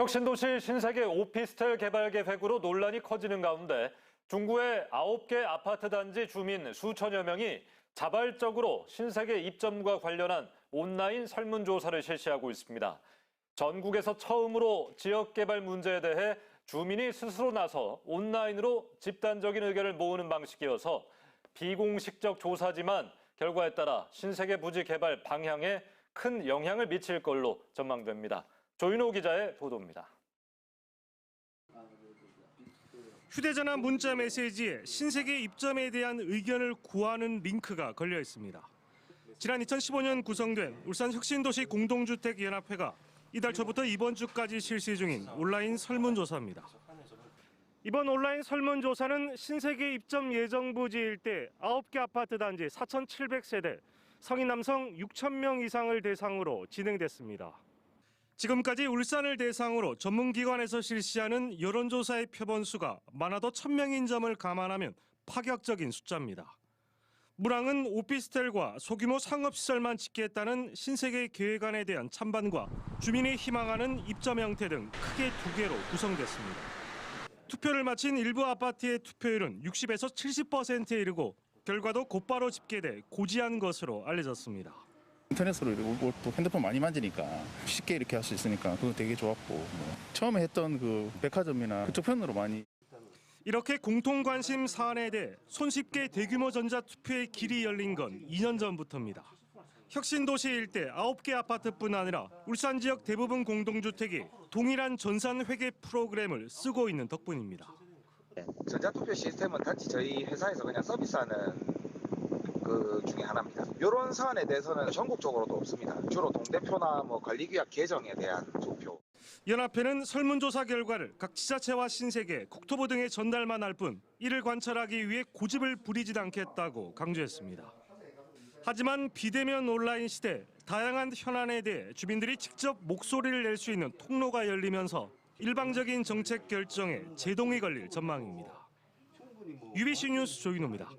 혁신도시 신세계 오피스텔 개발 계획으로 논란이 커지는 가운데 중구의 9개 아파트 단지 주민 수천여 명이 자발적으로 신세계 입점과 관련한 온라인 설문조사를 실시하고 있습니다. 전국에서 처음으로 지역개발 문제에 대해 주민이 스스로 나서 온라인으로 집단적인 의견을 모으는 방식이어서 비공식적 조사지만 결과에 따라 신세계 부지 개발 방향에 큰 영향을 미칠 걸로 전망됩니다. 조인호 기자의 보도입니다. 휴대전화 문자 메시지에 신세계 입점에 대한 의견을 구하는 링크가 걸려 있습니다. 지난 2015년 구성된 울산 혁신도시 공동주택연합회가 이달 초부터 이번 주까지 실시 중인 온라인 설문조사입니다. 이번 온라인 설문조사는 신세계 입점 예정 부지 일대 9개 아파트 단지 4,700세대 성인 남성 6천 명 이상을 대상으로 진행됐습니다. 지금까지 울산을 대상으로 전문기관에서 실시하는 여론조사의 표본수가 많아도 1000명인 점을 감안하면 파격적인 숫자입니다. 물항은 오피스텔과 소규모 상업시설만 짓겠다는 신세계 계획안에 대한 찬반과 주민이 희망하는 입점 형태 등 크게 두 개로 구성됐습니다. 투표를 마친 일부 아파트의 투표율은 60에서 70%에 이르고 결과도 곧바로 집계돼 고지한 것으로 알려졌습니다. 인터넷으로 이렇게 또 핸드폰 많이 만지니까 쉽게 이렇게 할 수 있으니까 그거 되게 좋았고 뭐 처음에 했던 그 백화점이나 그쪽 편으로 많이 이렇게 공통 관심 사안에 대해 손쉽게 대규모 전자 투표의 길이 열린 건 2년 전부터입니다. 혁신도시 일대 9개 아파트뿐 아니라 울산 지역 대부분 공동주택이 동일한 전산 회계 프로그램을 쓰고 있는 덕분입니다. 전자투표 시스템은 단지 저희 회사에서 그냥 서비스하는 그 중에 하나입니다. 이런 사안에 대해서는 전국적으로도 없습니다. 주로 동대표나 뭐 관리규약 개정에 대한 투표. 연합회는 설문조사 결과를 각 지자체와 신세계, 국토부 등에 전달만 할 뿐 이를 관철하기 위해 고집을 부리지 않겠다고 강조했습니다. 하지만 비대면 온라인 시대 다양한 현안에 대해 주민들이 직접 목소리를 낼 수 있는 통로가 열리면서 일방적인 정책 결정에 제동이 걸릴 전망입니다. UBC 뉴스 조인호입니다.